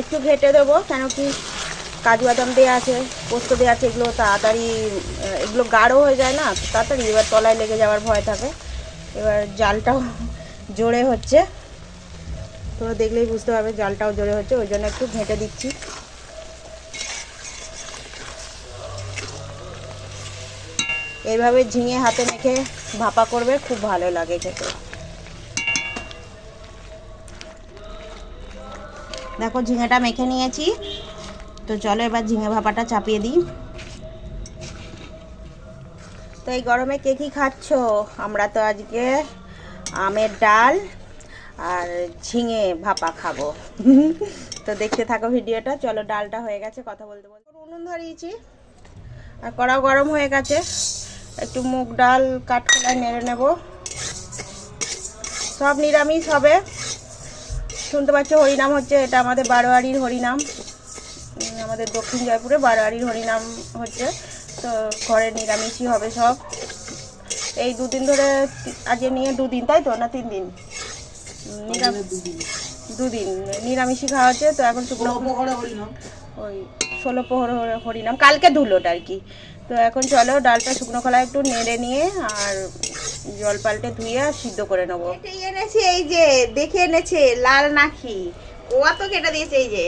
একটু ঘেটে দেবো, কেন কি কাজু বাদাম দেওয়া আছে, পোস্ত দেওয়া আছে, এগুলো তাড়াতাড়ি, এগুলো গাঢ় হয়ে যায় না, তাড়াতাড়ি, এবার তলায় লেগে যাওয়ার ভয় থাকে। এবার জালটাও জোরে হচ্ছে। তো দেখলেই বুঝতে পারবে জালটাও জোরে হচ্ছে, ওই জন্য একটু ঘেঁটে দিচ্ছি। এইভাবে ঝিঙে হাতে মেখে ভাপা করবে, খুব ভালো লাগে খেতে। দেখো ঝিঙেটা মেখে নিয়েছি। তো চলো এবার ঝিঙে ভাপাটা চাপিয়ে দিই। তো এই গরমে কে কী খাচ্ছ? আমরা তো আজকে আমের ডাল আর ঝিঙে ভাপা খাব। তো দেখতে থাকো ভিডিওটা। চলো ডালটা হয়ে গেছে, কথা বলতে বলতে। উনুন ধরিয়েছি। আর কড়াও গরম হয়ে গেছে। একটু মুগ ডাল কাঠখোলায় নেড়ে নেব। সব নিরামিষ হবে। শুনতে পাচ্ছ? হরিনাম হচ্ছে এটা আমাদের বারোয়ারির হরিনাম। আমাদের দক্ষিণ জয়পুরে বারোয়ারির হরিনাম হচ্ছে। তো ঘরে নিরামিষই হবে সব। এই দুদিন ধরে আজকে নিয়ে দুদিন তাই তো? না তিন দিন? দুদিন। নিরামিষই খাওয়া হচ্ছে। তো এখন শুকনো ওই ষোলো প্রহর হরিনাম। কালকে ধুলোটা আর কি। তো এখন চলো ডালটা শুকনো খোলায় একটু নেড়ে নিয়ে আর জল পাল্টে ধুয়ে আর সিদ্ধ করে নেব। এনেছে এই যে দেখে এনেছে লাল নাখি ও তো কেটে দিয়েছে এই যে।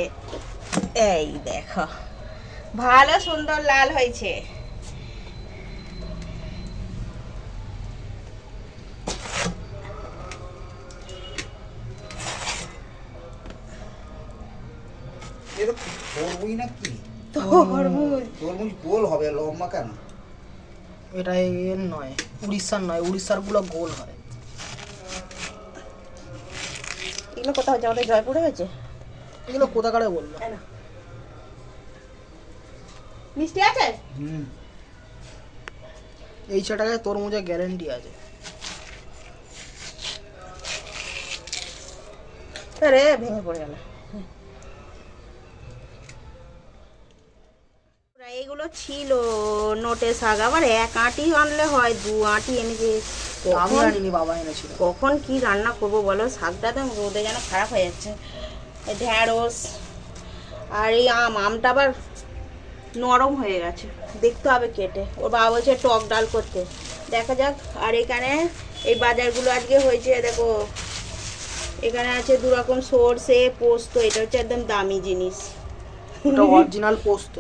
এই দেখো ভালো সুন্দর লাল হয়েছে। এটা তরমুজ না কি? তরমুজ। তরমুজ গোল হবে লম্বা কেন? এটা এর নয় উড়িষ্যার নয় উড়িষ্যারগুলো গোল হয়। এগুলো কোথাও হচ্ছে আমাদের জয়পুরে হয়েছে? এগুলো কোথাকারে বলল? তাই মিষ্টি আছে? হুম। এই ছটাকে তরমুজের গ্যারেন্টি আছে। আরে ভেঙে পড়ে গেল। এইগুলো ছিল নোটে শাক। আবার এক আঁটি আনলে হয় দু আঁটি এনেছে আমি কখন- বাবা এনেছিল? কখন কি রান্না করব বলো? শাকটা তো রোদে যেন খারাপ হয়ে যাচ্ছে। ঢ্যাঁড়স আর এই আম আমটা আবার নরম হয়ে গেছে। দেখতে হবে কেটে। ওর বাবা বলছে টক ডাল করতে। দেখা যাক। আর এখানে এই বাজারগুলো আজকে হয়েছে দেখো। এখানে আছে দু রকম সর্ষে পোস্ত এটা হচ্ছে একদম দামি জিনিস। ওটা অরিজিনাল পোস্ত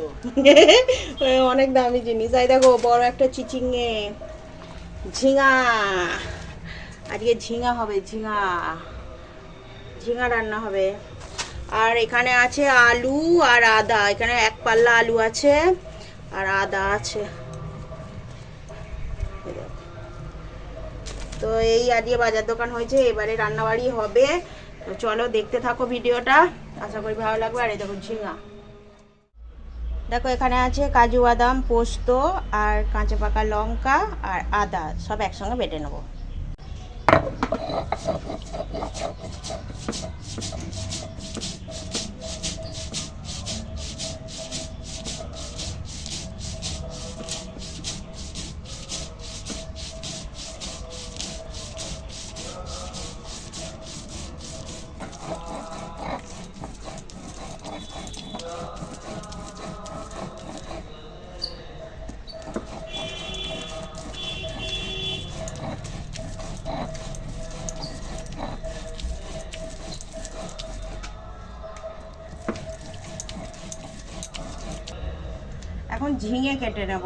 অনেক দামি জিনিস। এই দেখো, বড় একটা চিচিঙে ঝিঙা। আজকে ঝিঙা হবে, ঝিঙা। ঝিঙা রান্না হবে। আর এখানে আছে আলু আর আদা। এখানে এক পাল্লা আলু আছে আর আদা আছে। তো এই আজকে বাজার দোকান হয়েছে, এবারে রান্নাবাড়ি হবে। চলো দেখতে থাকো ভিডিওটা। আশা করি ভালো লাগবে। আর এই দেখো ঝিঙা। দেখো, এখানে আছে কাজু বাদাম, পোস্ত, আর কাঁচা পাকা লঙ্কা আর আদা। সব একসঙ্গে বেটে নেব। এখন ঝিঙে কেটে নেব।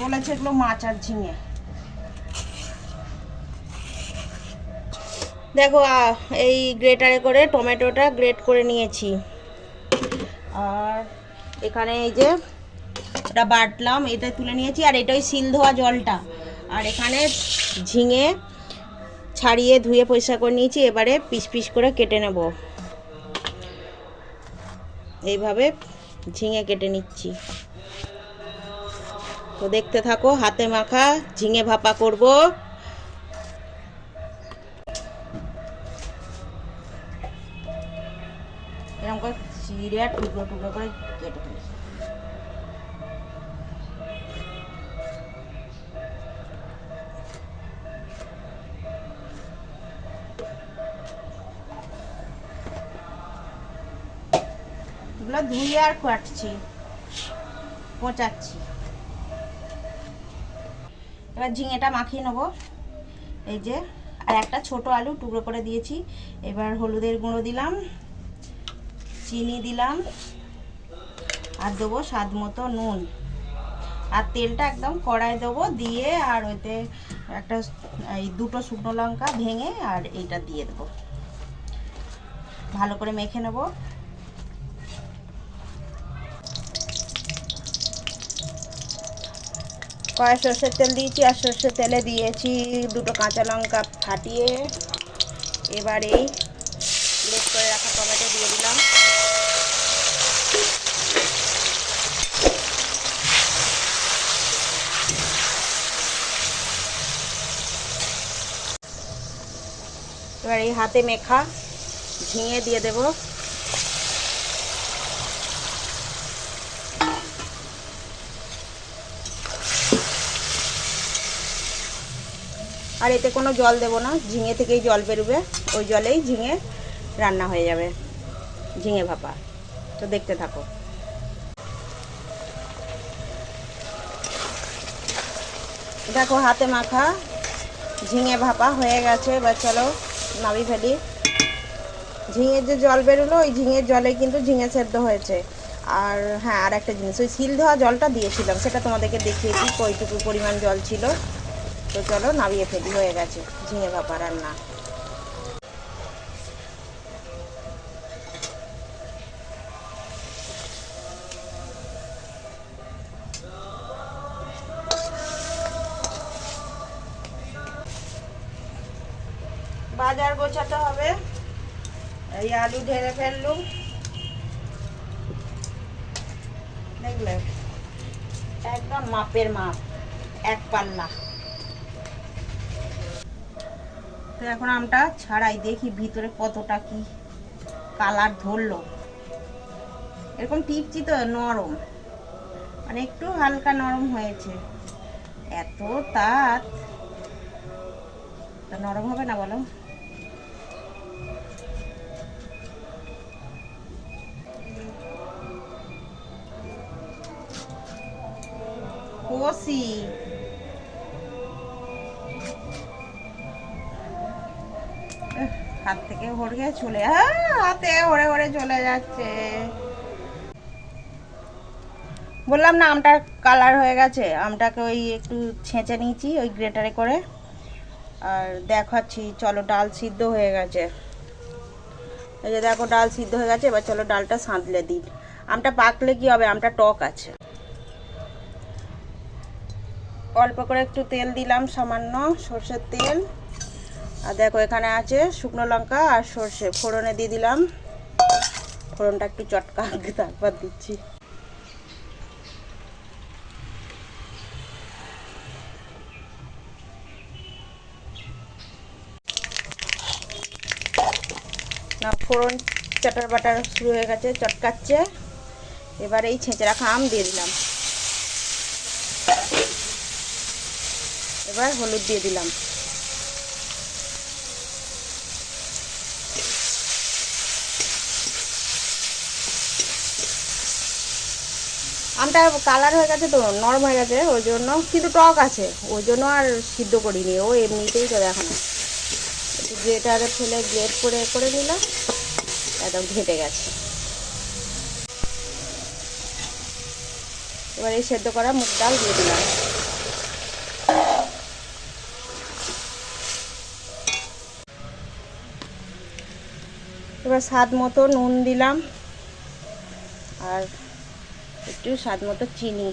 বলেছে এগুলো মাছ আর ঝিঙে। দেখো এই গ্রেটারে করে টমেটোটা গ্রেট করে নিয়েছি। আর এখানে এই যে এটা বাটলাম, এটা তুলে নিয়েছি, আর এটা ওই সিল ধোয়া জলটা। আর এখানে ঝিঙে ছাড়িয়ে ধুয়ে পরিষ্কার করে নিয়েছি, এবারে পিস পিস করে কেটে নেব। এইভাবে ঝিঙে কেটে নিচ্ছি। তো দেখতে থাকো, হাতে মাখা ঝিঙে ভাপা করব। এরকম করে চিড়ে টুকরো টুকরো করে কেটে ফেলেছি। এগুলো ধুয়ে আর কাটছি। পচাচ্ছি। এবার ঝিঙেটা মাখিয়ে নেব। এই যে, আর একটা ছোট আলু টুকরো করে দিয়েছি। এবার হলুদের গুঁড়ো দিলাম, চিনি দিলাম, আর দেবো স্বাদ মতো নুন। আর তেলটা একদম কড়াই দেবো, দিয়ে আর ওইতে একটা এই দুটো শুকনো লঙ্কা ভেঙে আর এইটা দিয়ে দেবো। ভালো করে মেখে নেব। কড়াই সর্ষের তেল দিয়েছি আর সর্ষের তেলে দিয়েছি, দুটো কাঁচা লঙ্কা ফাটিয়ে এবার এই গ্রেট করে রাখা টমেটো দিয়ে দিলাম। এবার এই হাতে মেখা ঝিঙে দিয়ে দেব। আর এতে কোনো জল দেব না, ঝিঙে থেকেই জল বেরোবে, ওই জলেই ঝিঙে রান্না হয়ে যাবে, ঝিঙে ভাপা। তো দেখতে থাকো। দেখো হাতে মাখা ঝিঙে ভাপা হয়ে গেছে, এবার চলো নাবি ফেলি। ঝিঙের যে জল বেরোলো, ওই ঝিঙের জলে কিন্তু ঝিঙে সেদ্ধ হয়েছে। আর হ্যাঁ আর একটা জিনিস, ওই সিল ধোয়া জলটা দিয়েছিলাম, সেটা তোমাদেরকে দেখিয়েছি, কইটুকু পরিমাণ জল ছিল। তো চলো, নামিয়ে ফেলি, হয়ে গেছে। ঝিঙে ভাপা রান্না। বাজার গোছাতে হবে। এই আলু ঢেলে ফেললুম। দেখলে? একদম মাপের মাপ, এক পাল্লা। তো এখন আমটা ছাড়াই দেখি ভিতরে কতটা কি কালার ধরলো। এরকম টিপছি তো নরম। মানে একটু হালকা নরম হয়েছে। এত তাঁত। নরম হবে না বলো? কষি। হড়ে চলে হাতে হড়ে হড়ে চলে যাচ্ছে। বললাম না, আমটার কালার হয়ে গেছে। আমটাকে ওই একটু ছেঁচে নিয়েছি, ওই গ্রেটারে করে। আর দেখাচ্ছি, চলো ডাল সিদ্ধ হয়ে গেছে। এই যে দেখো, ডাল সিদ্ধ হয়ে গেছে, এবার চলো ডালটা সাঁতলে দিন আমটা পাকলে কি হবে? আমটা টক আছে। অল্প করে একটু তেল দিলাম, সামান্য সর্ষের তেল। আর দেখো, এখানে আছে শুকনো লঙ্কা আর সর্ষে। ফোড়নে দিয়ে দিলাম। ফোড়নটা একটু চটকা তারপর দিচ্ছি। না, ফোড়ন চাটার বাটার শুরু হয়ে গেছে, চটকাচ্ছে। এবার এই ছেঁচে রাখা আম দিয়ে দিলাম। এবার হলুদ দিয়ে দিলাম। আমটা কালার হয়ে গেছে তো, নরম হয়ে গেছে, ওই জন্য কিন্তু টক আছে। ওই জন্য আর সিদ্ধ করিনি, ও এমনিতেই তো দেখো গ্রেটারে ফেলে গ্রেট করে করে নিলাম, একদম ঘেটে গেছে। এবার এই সেদ্ধ করা মুগ ডাল দিয়ে দিলাম। এবার স্বাদ মতো নুন দিলাম। আর একটু স্বাদ মতো চিনি।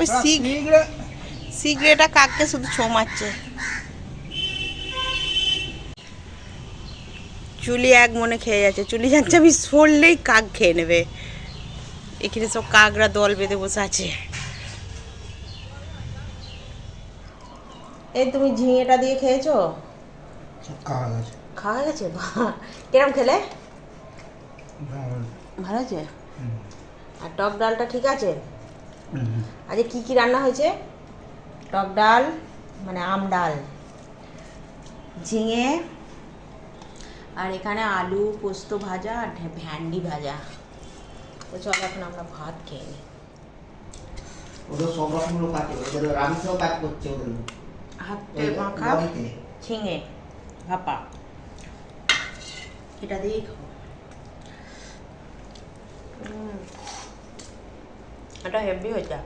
ওই সিগারেটটা কাককে শুধু ছো মারছে চুলি এক মনে খেয়ে যাচ্ছে। চুলি যাচ্ছে আমি সরলেই কাক খেয়ে নেবে। এখানে সব কাকরা দল বেঁধে বসে আছে। এই তুমি ঝিঙেটা দিয়ে খেয়েছো? খাওয়া গেছে। খাওয়া গেছে? কিরম খেলে? ভালো। আছে আর টক ডালটা ঠিক আছে? আজকে কি কি রান্না হয়েছে? টক ডাল মানে আম ডাল ঝিঙে আর এখানে আলু পোস্ত ভাজা আর ভ্যান্ডি ভাজা। তো চলো এখন আমরা ভাত খেয়ে নিই ওদের সব রকমের ওদের রামিসেও কাজ করছে ওদের। হাতে মাখা। ঝিঙে ভাপা। এটা দিয়েই খাও এটা হেভি হয়েছে।